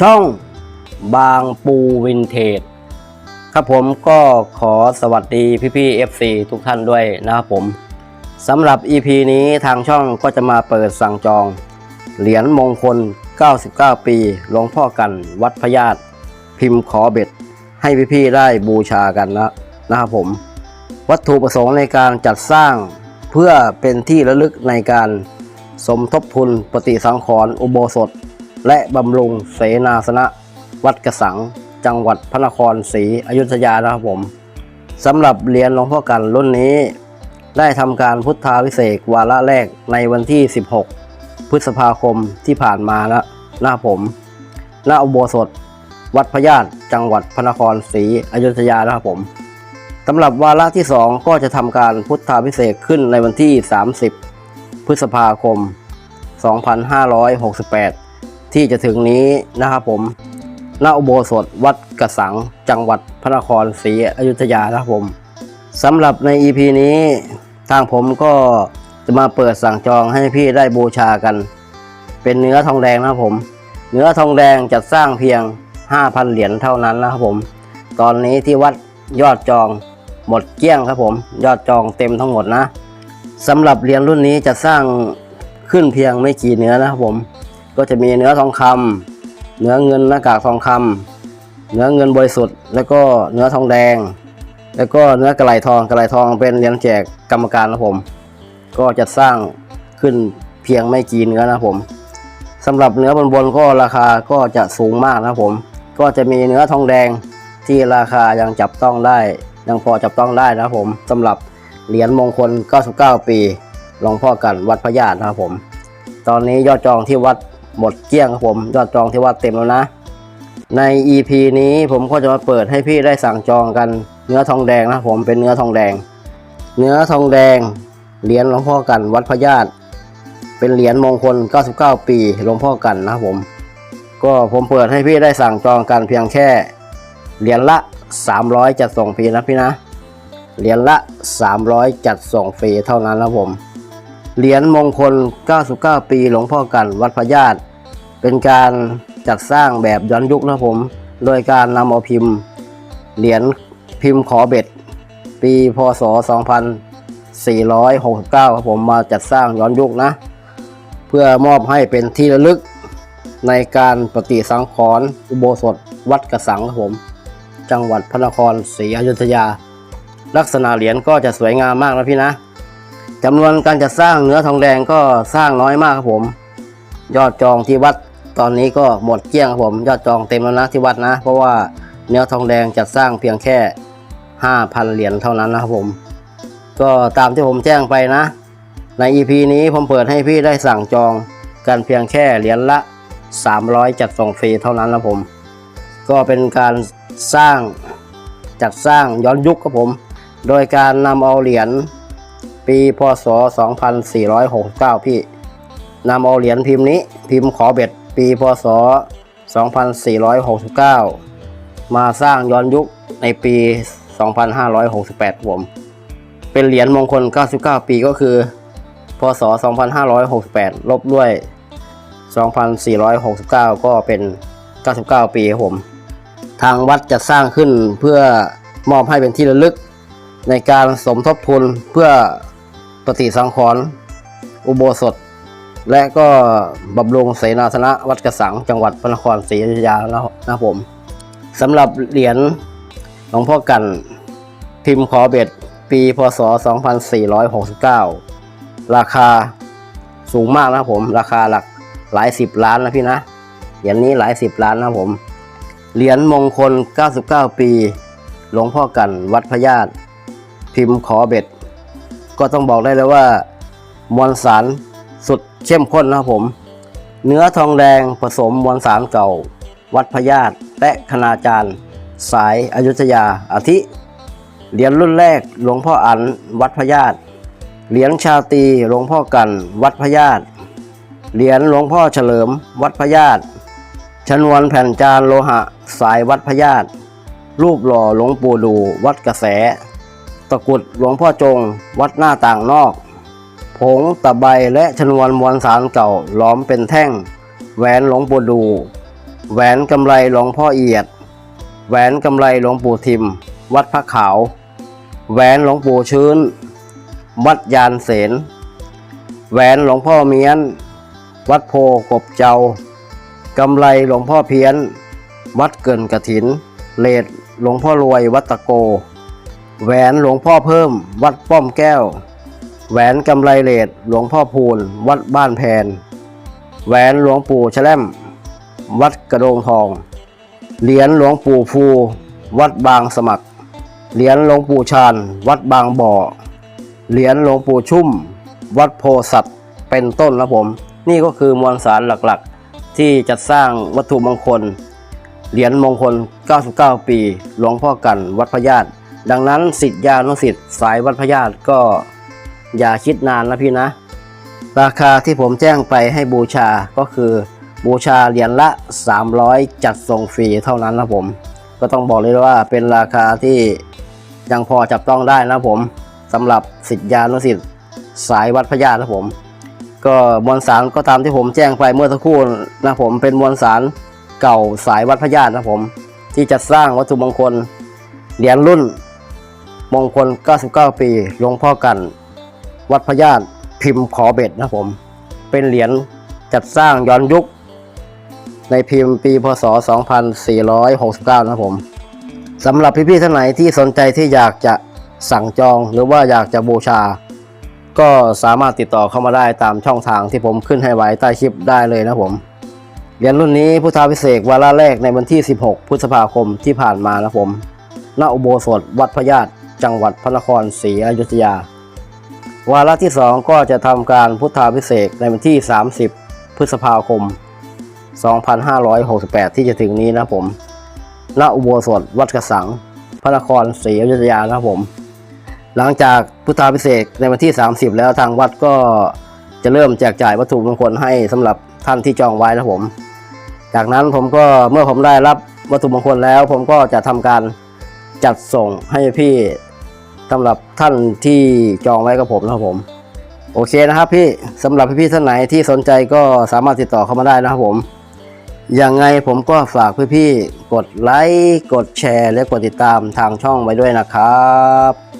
ช่องบางปูวินเทจครับผมก็ขอสวัสดีพี่ๆ FC ทุกท่านด้วยนะครับผมสำหรับ EP นี้ทางช่องก็จะมาเปิดสั่งจอง เหรียญมงคล 99 ปีหลวงพ่อกันวัดพญาตพิมพ์ขอเบ็ด ให้พี่ๆได้บูชากันนะนะครับผม วัตถุประสงค์ในการจัดสร้างเพื่อเป็นที่ระลึกในการสมทบทุนปฏิสังขรณ์อุโบสถ และบำรุงเสนาสนะ วัดกระสัง จังหวัดพระนครศรีอยุธยานะครับผมสำหรับเหรียญหลวงพ่อกันรุ่นนี้ ได้ทำการพุทธาวิเศษวาระแรกในวันที่ 16 พฤษภาคมที่ผ่านมาแล้วนะครับผมณอุโบสถ วัดพญาตจังหวัดพระนครศรีอยุธยานะครับผมสำหรับวาระที่ 2 ก็จะทำการพุทธาพิเศษขึ้นในวันที่ 30 พฤษภาคม 2568 ที่จะถึงนี้นะครับผมณอุโบสถวัดกระสังจังหวัดพระนครศรีอยุธยานะครับผมสำหรับใน EP นี้ทางผมก็จะมาเปิดสั่งจองให้พี่ได้บูชากัน เป็นเนื้อทองแดงนะครับผม เนื้อทองแดงจัดสร้างเพียง 5,000 เหรียญเท่านั้นนะครับผม ตอนนี้ที่วัดยอดจองหมดเกลี้ยงครับผม ยอดจองเต็มทั้งหมดนะสำหรับเหรียญรุ่นนี้จะสร้างขึ้นเพียงไม่กี่เนื้อนะครับผม ก็จะมีเนื้อทองคำเนื้อเงินหน้ากากทองคำเนื้อเงินบริสุทธิ์ แล้วก็เนื้อทองแดง แล้วก็เนื้อกระไหลทองกระไหลทองเป็นเหรียญแจกกรรมการนะผม ก็จะสร้างขึ้นเพียงไม่กี่เนื้อนะผมสำหรับเนื้อบนบนก็ราคาก็จะสูงมากนะผม ก็จะมีเนื้อทองแดงที่ราคายังจับต้องได้ ยังพอจับต้องได้นะผมสำหรับเหรียญมงคล 99 ปีหลวงพ่อกันวัดพระญาตินะครับผม ตอนนี้ยอดจองที่วัด หมดเกลี้ยงครับผมยอดจองที่วัดเต็มแล้วนะ ใน EP นี้ผมก็จะมาเปิดให้พี่ได้สั่งจองกันเนื้อทองแดงนะผมเป็นเนื้อทองแดง เนื้อทองแดงเหรียญหลวงพ่อกันวัดพญาติเป็นเหรียญมงคล 99 ปีหลวงพ่อกันนะผม ก็ผมเปิดให้พี่ได้สั่งจองกันเพียงแค่เหรียญละ 300 จัดส่งฟรีนะพี่นะเหรียญละ 300 จัดส่งฟรีเท่านั้นนะผม เหรียญมงคล 99 ปีหลวงพ่อกันวัดพระญาติ เป็นการจัดสร้างแบบย้อนยุคนะผม โดยการนำเอาพิมพ์ เหรียญพิมพ์ขอเบ็ด ปีพศ 2469 ครับผมมาจัดสร้างย้อนยุคนะ เพื่อมอบให้เป็นที่ระลึกในการปฏิสังขรณ์อุโบสถวัดกระสังครับผม จังหวัดพระนครศรีอยุธยา ลักษณะเหรียญก็จะสวยงามมากนะพี่นะ จำนวนการจัดสร้างเนื้อทองแดงก็สร้างน้อยมากครับผม ยอดจองที่วัดตอนนี้ก็หมดเกลี้ยงครับผม ยอดจองเต็มแล้วนะที่วัดนะ เพราะว่าเนื้อทองแดงจัดสร้างเพียงแค่ 5,000 เหรียญเท่านั้นนะครับผม ก็ตามที่ผมแจ้งไปนะ ใน EP นี้ผมเปิดให้พี่ได้สั่งจองกันเพียงแค่เหรียญละ 300 จัดส่งฟรีเท่านั้นนะผม ก็เป็นการสร้างจัดสร้างย้อนยุคครับผม โดยการนำเอาเหรียญ ปีพศ 2469 พี่นำเอาเหรียญพิมพ์นี้พิมพ์ขอเบ็ด ปีพศ 2469 มาสร้างย้อนยุคในปี 2568ครับผม เป็นเหรียญมงคล 99 ปีก็คือ พศ 2568 ลบด้วย 2469 ก็เป็น 99 ปีผม ทางวัดจะสร้างขึ้นเพื่อมอบให้เป็นที่ระลึกในการสมทบทุนเพื่อ ปฏิสังขรณ์อุโบสถ และก็บำรุงเสนาสนะวัดกระสังจังหวัดพระนครศรีอยุธยาแล้วนะครับผมสำหรับเหรียญหลวงพ่อกันพิมพ์ขอเบ็ดปีพศ 2469 ราคาสูงมากนะครับผม ราคาหลักหลายสิบล้านนะพี่นะ เหรียญนี้หลายสิบล้านนะครับผม เหรียญมงคล 99 ปี หลวงพ่อกันวัดพญาตพิมพ์ขอเบ็ด ก็ต้องบอกได้เลยว่ามวลสารสุดเข้มข้นนะครับผม เนื้อทองแดงผสมมวลสารเก่า วัดพญาตและคณาจารย์ สายอายุทยาอาทิเหรียญรุ่นแรกหลวงพ่ออันวัดพญาตเหรียญชาตีหลวงพ่อกัน วัดพญาตเหรียญหลวงพ่อเฉลิม วัดพญาตชนวนแผ่นจานโลหะ สายวัดพญาตรูปหล่อหลวงปู่ดู วัดกระแส กุดหลวงพ่อจง วัดหน้าต่างนอก ผงตะไบและชนวนมวลสารเก่าล้อมเป็นแท่ง แหวนหลวงปู่ดู แหวนกำไรหลวงพ่อเอียด แหวนกำไรหลวงปู่ทิม วัดพระขาว แหวนหลวงปู่ชื้น วัดยานเสนแหวนหลวงพ่อเมียน วัดโพกบเจ้ากำไรหลวงพ่อเพี้ยน วัดเกินกระถิน เลดหลวงพ่อรวยวัดตะโก แหวนหลวงพ่อเพิ่ม วัดป้อมแก้ว แหวนกำไรเลดหลวงพ่อพูน วัดบ้านแพน แหวนหลวงปู่แชล่ม วัดกระโดงทอง เหรียญหลวงปู่ฟู วัดบางสมัคร เหรียญหลวงปู่ชาญวัดบางบ่อ เหรียญหลวงปู่ชุ่ม วัดโพสัตเป็นต้นนะผม นี่ก็คือมวลสารหลักๆ ที่จัดสร้างวัตถุมงคล เหรียญมงคล 99 ปี หลวงพ่อกันวัดพระญาติ ดังนั้นสิทธิ์ญานุสิทธิ์สายวัดพญาติก็อย่าคิดนานนะพี่นะ ราคาที่ผมแจ้งไปให้บูชาก็คือบูชาเหรียญละ 300 จัดส่งฟรีเท่านั้นนะผม ก็ต้องบอกเลยว่าเป็นราคาที่ยังพอจับต้องได้นะผมสำหรับสิทธิญานุสิทธิ์สายวัดพญาตินะผม ก็มวลสารก็ตามที่ผมแจ้งไปเมื่อสักครู่นะผมเป็นมวลสารเก่าสายวัดพญาตินะผม ที่จัดสร้างวัตถุมงคลเหรียญรุ่น มงคล 99 ปีหลวงพ่อกัน วัดพญาตพิมพ์ขอเบ็ดนะผม เป็นเหรียญจัดสร้างย้อนยุค ในพิมพ์ปีพศ 2469 นะผมสำหรับพี่ๆท่านไหนที่สนใจที่อยากจะสั่งจองหรือว่าอยากจะบูชา ก็สามารถติดต่อเข้ามาได้ตามช่องทางที่ผมขึ้นให้ไว้ใต้คลิปได้เลยนะผมเหรียญรุ่นนี้พุทธาพิเศษวาระแรกในวันที่ 16 พฤษภาคมที่ผ่านมานะผมณอุโบสถวัดพญาติ จังหวัดพระนครศรีอยุธยา วาระที่ 2 ก็จะทำการพุทธาพิเศษในวันที่ 30 พฤษภาคม 2568 ที่จะถึงนี้นะผมณอุโบสถวัดกระสัง พระนครศรีอยุธยานะผม หลังจากพุทธาพิเศษในวันที่ 30 แล้วทางวัดก็จะเริ่มแจกจ่ายวัตถุมงคลให้สำหรับท่านที่จองไว้นะผม จากนั้นผมก็เมื่อผมได้รับวัตถุมงคลแล้ว ผมก็จะทำการจัดส่งให้พี่ สำหรับท่านที่จองไว้กับผมนะครับผม โอเคนะครับพี่สำหรับพี่ๆท่านไหนที่สนใจก็สามารถติดต่อเข้ามาได้นะครับผมยังไงผมก็ฝากพี่ๆกดไลค์ กดแชร์ และกดติดตามทางช่องไว้ด้วยนะครับ